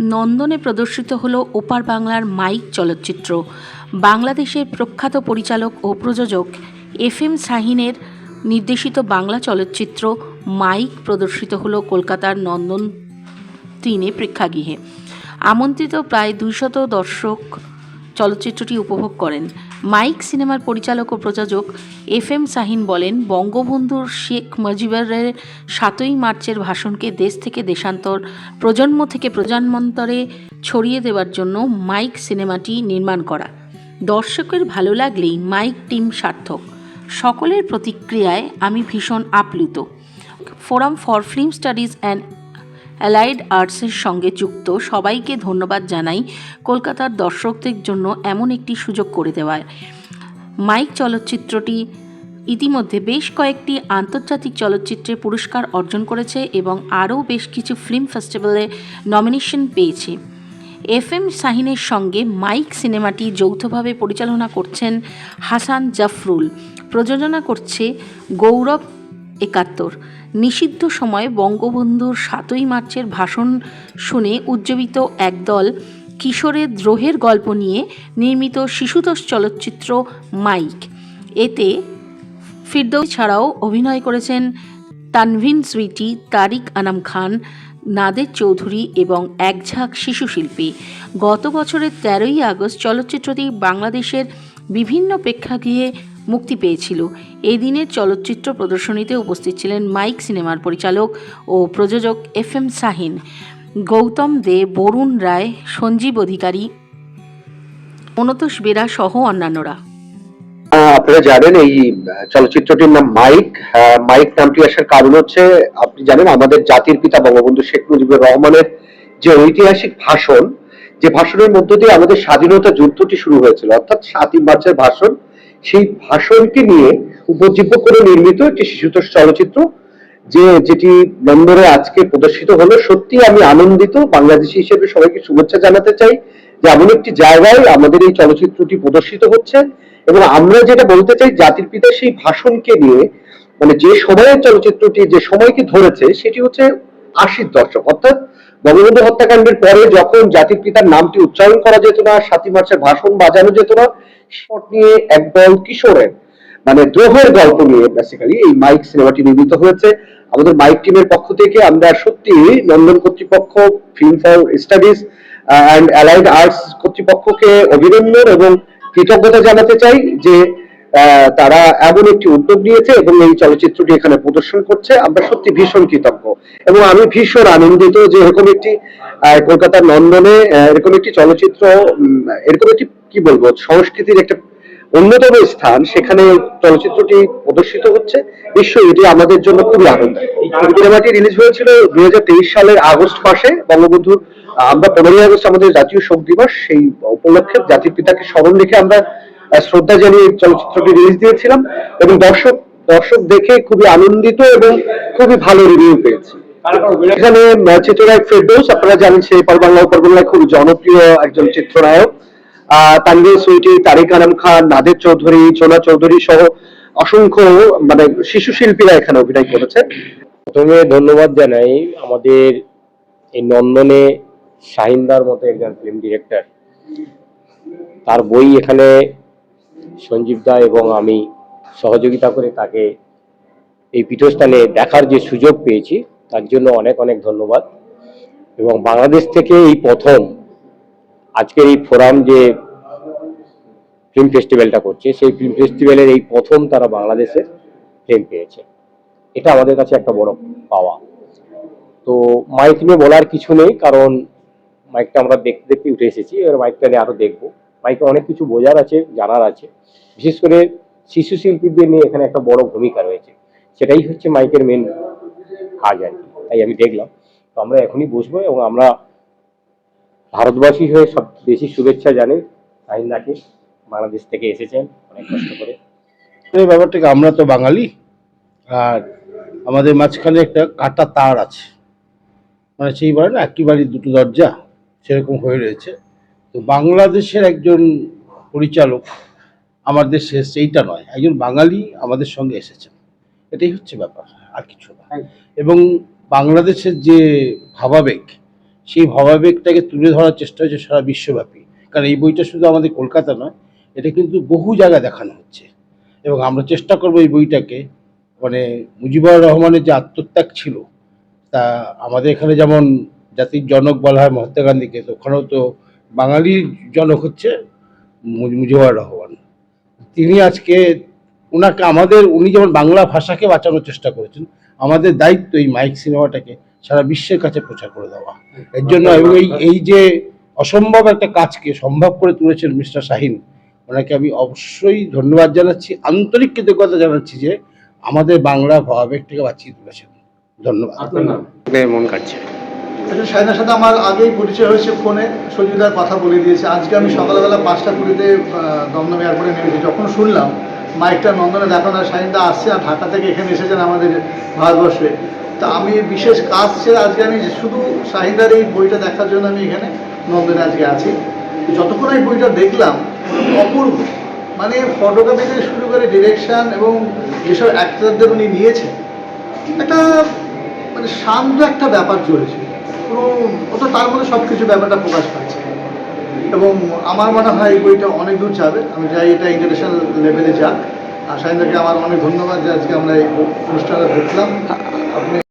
নন্দনে প্রদর্শিত হল ওপার বাংলার মাইক চলচ্চিত্র। বাংলাদেশের প্রখ্যাত পরিচালক ও প্রযোজক এফ এম শাহিনের নির্দেশিত বাংলা চলচ্চিত্র মাইক প্রদর্শিত হল কলকাতার নন্দন তিনে প্রেক্ষাগৃহে। আমন্ত্রিত প্রায় দুইশত দর্শক চলচ্চিত্রটি উপভোগ করেন। মাইক সিনেমার পরিচালক ও প্রযোজক এফ এম শাহিন বলেন, বঙ্গবন্ধুর শেখ মুজিবুরের সাতই মার্চের ভাষণকে দেশ থেকে দেশান্তর, প্রজন্ম থেকে প্রজন্মান্তরে ছড়িয়ে দেওয়ার জন্য মাইক সিনেমাটি নির্মাণ করা। দর্শকের ভালো লাগলেই মাইক টিম সার্থক। সকলের প্রতিক্রিয়ায় আমি ভীষণ আপ্লুত। Forum for film studies and allied আর্টসের সঙ্গে যুক্ত সবাইকে ধন্যবাদ জানাই কলকাতার দর্শকদের জন্য এমন একটি সুযোগ করে দেওয়ায়। মাইক চলচ্চিত্রটি ইতিমধ্যে বেশ কয়েকটি আন্তর্জাতিক চলচ্চিত্রে পুরস্কার অর্জন করেছে এবং আরও বেশ কিছু ফিল্ম ফেস্টিভ্যালে নমিনেশন পেয়েছে। এফ এম শাহিনের সঙ্গে মাইক সিনেমাটি যৌথভাবে পরিচালনা করছেন হাসান জাফরুল। প্রযোজনা করছে গৌরব একাত্তর। নিষিদ্ধ সময়ে বঙ্গবন্ধুর সাতই মার্চের ভাষণ শুনে উজ্জীবিত একদল কিশোরের দ্রোহের গল্প নিয়ে নির্মিত শিশুতোষ চলচ্চিত্র মাইক। এতে ফিরদৌস ছাড়াও অভিনয় করেছেন তানভিন সুইটি তারিক আনাম খান, নাদের চৌধুরী এবং একঝাঁক শিশু শিল্পী গত বছরের তেরোই আগস্ট চলচ্চিত্রটি বাংলাদেশের বিভিন্ন প্রেক্ষাগৃহে মুক্তি পেয়েছিল। এই দিনের চলচ্চিত্র প্রদর্শনীতে উপস্থিত ছিলেন মাইক সিনেমার পরিচালক ও প্রযোজক এফ এম শাহিন। গৌতম দে, বরুণ রায়, সঞ্জীব অধিকারী অনতোষ বেরা সহ অন্যান্যরা। আপনারা জানেন এই চলচ্চিত্রটির নাম মাইক। মাইক নামটি আসার কারণ হচ্ছে, আপনি জানেন আমাদের জাতির পিতা বঙ্গবন্ধু শেখ মুজিবুর রহমানের যে ঐতিহাসিক ভাষণ, যে ভাষণের মধ্য দিয়ে আমাদের স্বাধীনতা যুদ্ধটি শুরু হয়েছিল, অর্থাৎ সাতই মার্চের ভাষণ সেই ভাষণকে নিয়ে উপজীব্য করে নির্মিত একটি শিশুতোষ চলচ্চিত্র, যে যেটি লন্ডনে আজকে প্রদর্শিত হলো। সত্যি আমি আনন্দিত। বাংলাদেশি হিসেবে সবাইকে শুভেচ্ছা জানাতে চাই যে এমন একটি জায়গায় আমাদের এই চলচ্চিত্রটি প্রদর্শিত হচ্ছে এবং আমরা যেটা বলতে চাই, জাতির পিতা সেই ভাষণকে নিয়ে মানে যে সময়ের চলচ্চিত্রটি, যে সময়কে ধরেছে, সেটি হচ্ছে আশির দশক। অর্থাৎ বঙ্গবন্ধু হত্যাকাণ্ডের পরে যখন জাতির পিতার নামটি উচ্চারণ করা যেত না, সাতই মার্চের ভাষণ বাজানো যেত না শট নিয়ে একদল কিশোরের মানে দ্রোহের গল্প নিয়ে বেসিক্যালি এই মাইক সিনেমাটি নির্মিত হয়েছে। আমাদের মাইক টিমের পক্ষ থেকে আমরা সত্যি নন্দন কর্তৃপক্ষ film for studies and allied arts কর্তৃপক্ষকে অভিনন্দন এবং কৃতজ্ঞতা জানাতে চাই যে তারা এমন একটি উদ্যোগ নিয়েছে এবং এই চলচ্চিত্রটি এখানে প্রদর্শন করছে। আমরা সত্যি ভীষণ কৃতজ্ঞ এবং আমি ভীষণ আনন্দিত যে এরকম একটি কলকাতার নন্দনে এরকম একটি চলচ্চিত্র এরকম একটি, কি বলব, সংস্কৃতির একটা অন্যতম স্থান। সেখানে চলচ্চিত্রটি প্রদর্শিত হচ্ছে। নিশ্চয়ই এটি আমাদের জন্য খুবই আনন্দ সিনেমাটি রিলিজ হয়েছিল দুই হাজার তেইশ সালের আগস্ট মাসে। বঙ্গবন্ধুর আমরা পনেরোই আগস্ট আমাদের জাতীয় শোক দিবস। সেই উপলক্ষে জাতির পিতাকে স্মরণ রেখে আমরা শ্রদ্ধা জানিয়ে চলচ্চিত্রটি রিলিজ দিয়েছিলাম এবং দর্শক দর্শক দেখে খুবই আনন্দিত এবং খুবই ভালো রিভিউ পেয়েছি। এখানে চিত্রনায়ক ফেরদৌস, আপনারা জানেন সে এপার বাংলা খুব জনপ্রিয় একজন চিত্রনায়ক। তানভীর সুইটি, তারিক আনাম খান, নাদের চৌধুরী, চোনা চৌধুরী সহ অসংখ্য মানে শিশু শিল্পীরা এখানে অভিনয় করেছে। প্রথমে ধন্যবাদ জানাই আমাদের এই নন্দনে শাহিনদার মতো একজন ফিল্ম ডিরেক্টর তার বই এখানে সঞ্জীব দা এবং আমি সহযোগিতা করে তাকে এই পীঠস্থানে দেখার যে সুযোগ পেয়েছি, তার জন্য অনেক অনেক ধন্যবাদ। এবং বাংলাদেশ থেকে এই প্রথম আজকের এই ফোরাম যে ফিল্ম ফেস্টিভ্যালটা করছে, সেই ফিল্ম ফেস্টিভ্যালের এই প্রথম তারা বাংলাদেশের ফিল্ম পেয়েছে। এটা আমাদের কাছে একটা বড় পাওয়া। তো মাইক নিয়ে বলার কিছু নেই, কারণ মাইকটা আমরা দেখতে দেখতে উঠে এসেছি, এবার মাইকটা নিয়ে আরও দেখব। মাইকে অনেক কিছু বোঝার আছে, জানার আছে। বিশেষ করে শিশু শিল্পীদের নিয়ে এখানে একটা বড় ভূমিকা রয়েছে। সেটাই হচ্ছে মাইকের মেন কাজ আর কি। তাই আমি দেখলাম। তো আমরা এখনই বসবো এবং আমরা ভারতবাসী হয়ে সব বেশি শুভেচ্ছা জানাই। আহিন্দাকে বাংলাদেশ থেকে এসেছেন, অনেক কষ্ট করে। এই ব্যাপারটাকে আমরা তো বাঙালি, আর আমাদের মাঝখানে একটা কাটা তার আছে। মানে সেই বলে না, একটি বাড়ির দুটো দরজা সেরকম হয়ে রয়েছে। তো বাংলাদেশের একজন পরিচালক আমার দেশে এসছে এইটা নয় একজন বাঙালি আমাদের সঙ্গে এসেছেন। এটাই হচ্ছে ব্যাপার আর কিছু না। এবং বাংলাদেশের যে ভাবাবেগ সেই ভাবাবেগটাকে তুলে ধরার চেষ্টা হচ্ছে সারা বিশ্বব্যাপী। কারণ এই বইটা শুধু আমাদের কলকাতা নয় এটা কিন্তু বহু জায়গায় দেখানো হচ্ছে। এবং আমরা চেষ্টা করব এই বইটাকে মানে মুজিবুর রহমানের যে আত্মত্যাগ ছিল তা আমাদের এখানে যেমন জাতির জনক বলা হয় মহাত্মা গান্ধীকে তো ওখানেও তো বাঙালির জনক হচ্ছে মুজি- মুজিবুর রহমান। তিনি আজকে ওনাকে আমাদের উনি যেমন বাংলা ভাষাকে বাঁচানোর চেষ্টা করেছেন আমাদের দায়িত্ব এই মাইক সিনেমাটাকে সারা বিশ্বের কাছে প্রচার করে দেওয়া। এর জন্য এবং এই এই যে অসম্ভব একটা কাজকে সম্ভব করে তুলেছেন মিস্টার শাহিন ওনাকে আমি অবশ্যই ধন্যবাদ জানাচ্ছি আন্তরিক কৃতজ্ঞতা জানাচ্ছি যে আমাদের বাংলা ভাবাবেগটাকে বাঁচিয়ে তুলেছেন। ধন্যবাদ। মন কাটছে আচ্ছা সাইনার সাথে আমার আগেই পরিচয় হয়েছে ফোনে। সঞ্জুদার কথা বলে দিয়েছে। আজকে আমি সকালবেলা পাঁচটা কুড়িতে দমদম এয়ারপোর্টে নেমেছি। যখন শুনলাম, মাইকটা নন্দনে দেখানো সাইনদা আসছে আর ঢাকা থেকে এখানে এসেছেন আমাদের ভারতবর্ষে। তা আমি বিশেষ কাজ ছেড়ে আজকে আমি শুধু শাহিদার এই বইটা দেখার জন্য আমি এখানে নন্দনে আজকে আছি। যতক্ষণ এই বইটা দেখলাম, অপূর্ব। মানে ফটোগ্রাফি থেকে শুরু করে ডিরেকশন এবং যেসব অ্যাক্টারদের উনি নিয়েছেন, একটা মানে শান্ত একটা ব্যাপার চলেছে। পুরো ও তো তার মধ্যে সব কিছু ব্যাপারটা প্রকাশ পাচ্ছে। এবং আমার মনে হয় এই বইটা অনেক দূর যাবে। আমি চাই এটা ইন্টারন্যাশনাল লেভেলে যাক। আর সাইন্দাকে আমার অনেক ধন্যবাদ যে আজকে আমরা এই অনুষ্ঠানে দেখলাম আপনি